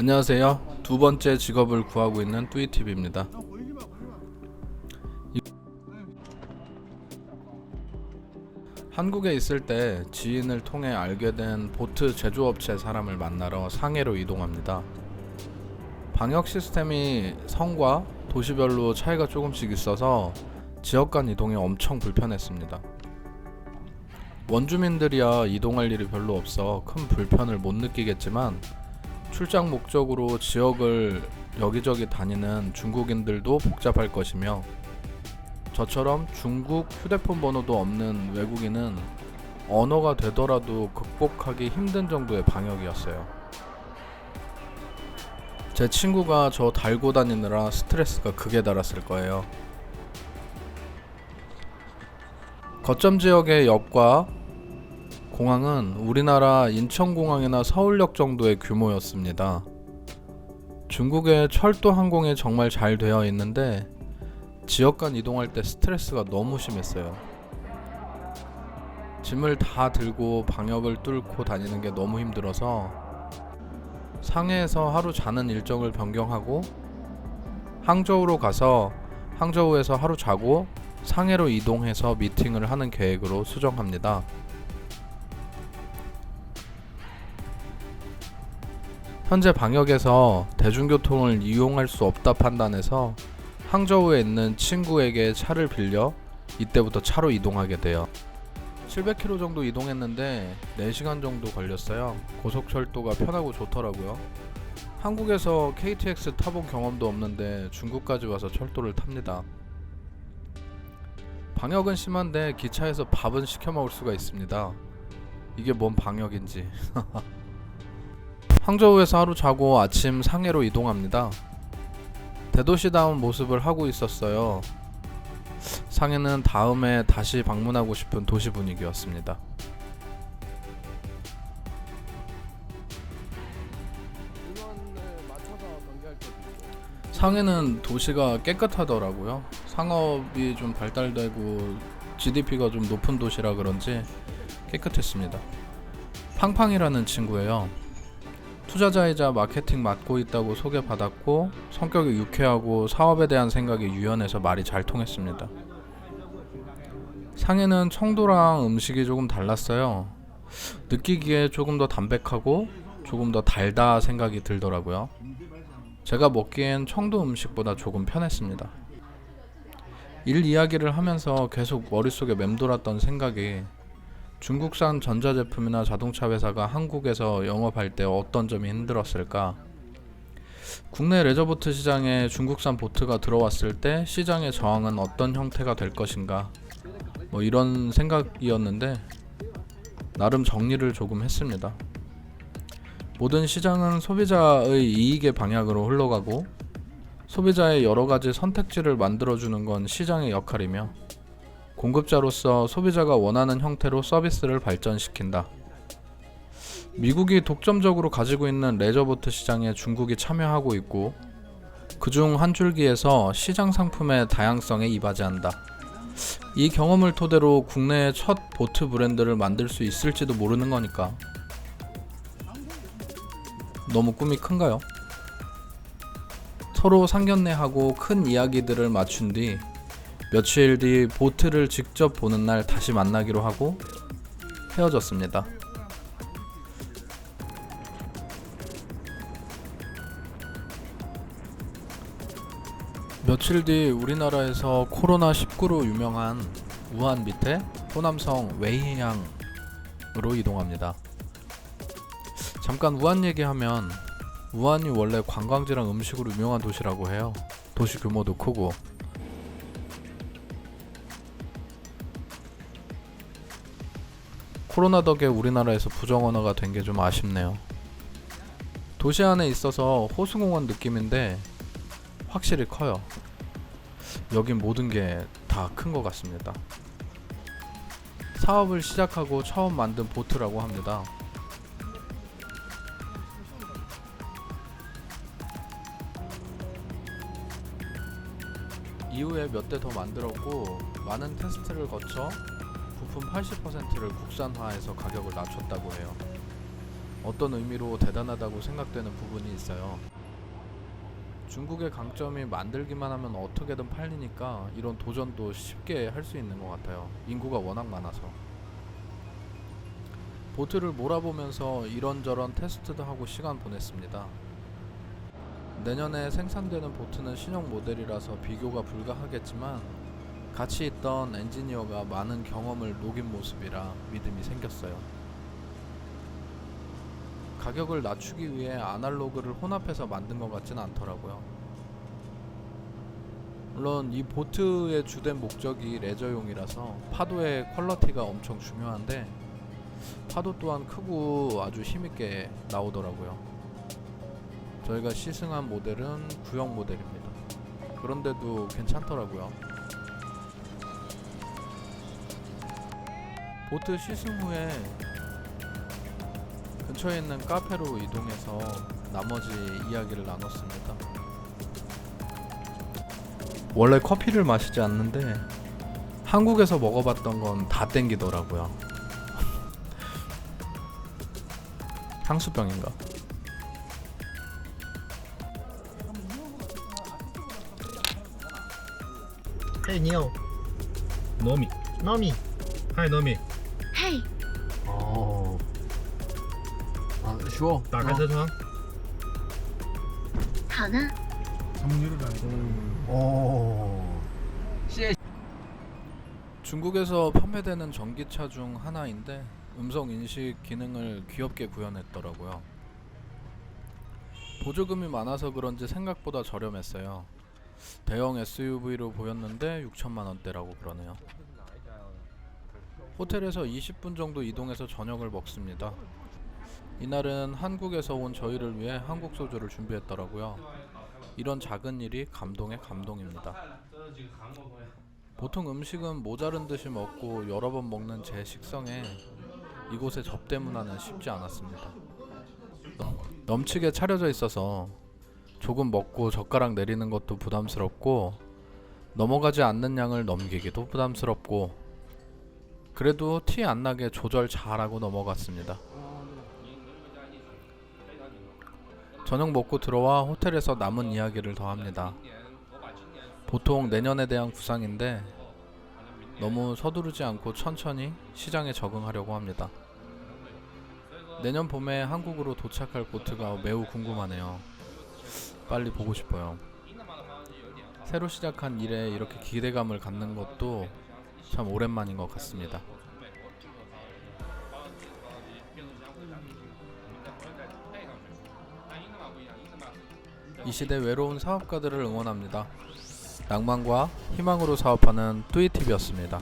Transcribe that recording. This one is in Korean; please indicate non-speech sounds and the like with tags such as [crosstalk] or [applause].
안녕하세요. 두 번째 직업을 구하고 있는 뚜이TV입니다. 한국에 있을 때 지인을 통해 알게 된 보트 제조업체 사람을 만나러 상해로 이동합니다. 방역 시스템이 성과 도시별로 차이가 조금씩 있어서 지역 간 이동이 엄청 불편했습니다. 원주민들이야 이동할 일이 별로 없어 큰 불편을 못 느끼겠지만 출장 목적으로 지역을 여기저기 다니는 중국인들도 복잡할 것이며 저처럼 중국 휴대폰 번호도 없는 외국인은 언어가 되더라도 극복하기 힘든 정도의 방역이었어요. 제 친구가 저 달고 다니느라 스트레스가 극에 달았을 거예요. 거점 지역의 역과 공항은 우리나라 인천공항이나 서울역 정도의 규모였습니다. 중국의 철도 항공이 정말 잘 되어 있는데 지역 간 이동할 때 스트레스가 너무 심했어요. 짐을 다 들고 방역을 뚫고 다니는 게 너무 힘들어서 상해에서 하루 자는 일정을 변경하고 항저우로 가서 항저우에서 하루 자고 상해로 이동해서 미팅을 하는 계획으로 수정합니다. 현재 방역에서 대중교통을 이용할 수 없다 판단해서 항저우에 있는 친구에게 차를 빌려 이때부터 차로 이동하게 돼요. 700km 정도 이동했는데 4시간 정도 걸렸어요. 고속철도가 편하고 좋더라고요. 한국에서 KTX 타본 경험도 없는데 중국까지 와서 철도를 탑니다. 방역은 심한데 기차에서 밥은 시켜 먹을 수가 있습니다. 이게 뭔 방역인지. [laughs] 항저우에서 하루 자고 아침 상해로 이동합니다. 대도시다운 모습을 하고 있었어요. 상해는 다음에 다시 방문하고 싶은 도시 분위기였습니다. 상해는 도시가 깨끗하더라고요. 상업이 좀 발달되고 GDP가 좀 높은 도시라 그런지 깨끗했습니다. 팡팡이라는 친구예요. 투자자이자 마케팅 맡고 있다고 소개받았고 성격이 유쾌하고 사업에 대한 생각이 유연해서 말이 잘 통했습니다. 상해는 청도랑 음식이 조금 달랐어요. 느끼기에 조금 더 담백하고 조금 더 달다 생각이 들더라고요. 제가 먹기엔 청도 음식보다 조금 편했습니다. 일 이야기를 하면서 계속 머릿속에 맴돌았던 생각이 중국산 전자제품이나 자동차 회사가 한국에서 영업할 때 어떤 점이 힘들었을까? 국내 레저보트 시장에 중국산 보트가 들어왔을 때 시장의 저항은 어떤 형태가 될 것인가? 뭐 이런 생각이었는데 나름 정리를 조금 했습니다. 모든 시장은 소비자의 이익의 방향으로 흘러가고 소비자의 여러 가지 선택지를 만들어주는 건 시장의 역할이며 공급자로서 소비자가 원하는 형태로 서비스를 발전시킨다. 미국이 독점적으로 가지고 있는 레저보트 시장에 중국이 참여하고 있고 그중 한 줄기에서 시장 상품의 다양성에 이바지한다. 이 경험을 토대로 국내의 첫 보트 브랜드를 만들 수 있을지도 모르는 거니까. 너무 꿈이 큰가요? 서로 상견례하고 큰 이야기들을 맞춘 뒤 며칠 뒤 보트를 직접 보는 날 다시 만나기로 하고 헤어졌습니다. 며칠 뒤 우리나라에서 코로나19로 유명한 우한 밑에 호남성 웨이향으로 이동합니다. 잠깐 우한 얘기하면 우한이 원래 관광지랑 음식으로 유명한 도시라고 해요. 도시 규모도 크고 코로나 덕에 우리나라에서 부정 언어가 된 게 좀 아쉽네요. 도시 안에 있어서 호수공원 느낌인데 확실히 커요. 여긴 모든 게 다 큰 것 같습니다. 사업을 시작하고 처음 만든 보트라고 합니다. 이후에 몇 대 더 만들었고 많은 테스트를 거쳐 부품 80%를 국산화해서 가격을 낮췄다고 해요. 어떤 의미로 대단하다고 생각되는 부분이 있어요. 중국의 강점이 만들기만 하면 어떻게든 팔리니까 이런 도전도 쉽게 할 수 있는 것 같아요. 인구가 워낙 많아서. 보트를 몰아보면서 이런저런 테스트도 하고 시간 보냈습니다. 내년에 생산되는 보트는 신형 모델이라서 비교가 불가하겠지만 같이 있던 엔지니어가 많은 경험을 녹인 모습이라 믿음이 생겼어요. 가격을 낮추기 위해 아날로그를 혼합해서 만든 것 같진 않더라고요. 물론 이 보트의 주된 목적이 레저용이라서 파도의 퀄러티가 엄청 중요한데 파도 또한 크고 아주 힘있게 나오더라고요. 저희가 시승한 모델은 구형 모델입니다. 그런데도 괜찮더라고요. 보트 시승 후에 근처에 있는 카페로 이동해서 나머지 이야기를 나눴습니다. 원래 커피를 마시지 않는데 한국에서 먹어봤던 건 다 땡기더라고요. [laughs] 향수병인가? 헤이 니오 노미 노미 하이 노미 타이. 어. 아, 쉬워. 나가자, 저. 好呢， 정류를 알고 어. 중국에서 판매되는 전기차 중 하나인데 음성 인식 기능을 귀엽게 구현했더라고요. 보조금이 많아서 그런지 생각보다 저렴했어요. 대형 SUV로 보였는데 6천만 원대라고 그러네요. 호텔에서 20분 정도 이동해서 저녁을 먹습니다. 이날은 한국에서 온 저희를 위해 한국 소주를 준비했더라고요. 이런 작은 일이 감동의 감동입니다. 보통 음식은 모자른 듯이 먹고 여러 번 먹는 제 식성에 이곳의 접대 문화는 쉽지 않았습니다. 넘치게 차려져 있어서 조금 먹고 젓가락 내리는 것도 부담스럽고 넘어가지 않는 양을 넘기기도 부담스럽고 그래도 티 안 나게 조절 잘하고 넘어갔습니다. 저녁 먹고 들어와 호텔에서 남은 이야기를 더 합니다. 보통 내년에 대한 구상인데 너무 서두르지 않고 천천히 시장에 적응하려고 합니다. 내년 봄에 한국으로 도착할 보트가 매우 궁금하네요. 빨리 보고 싶어요. 새로 시작한 일에 이렇게 기대감을 갖는 것도 참 오랜만인 것 같습니다. 이 시대 외로운 사업가들을 응원합니다. 낭만과 희망으로 사업하는 뚜이TV였습니다.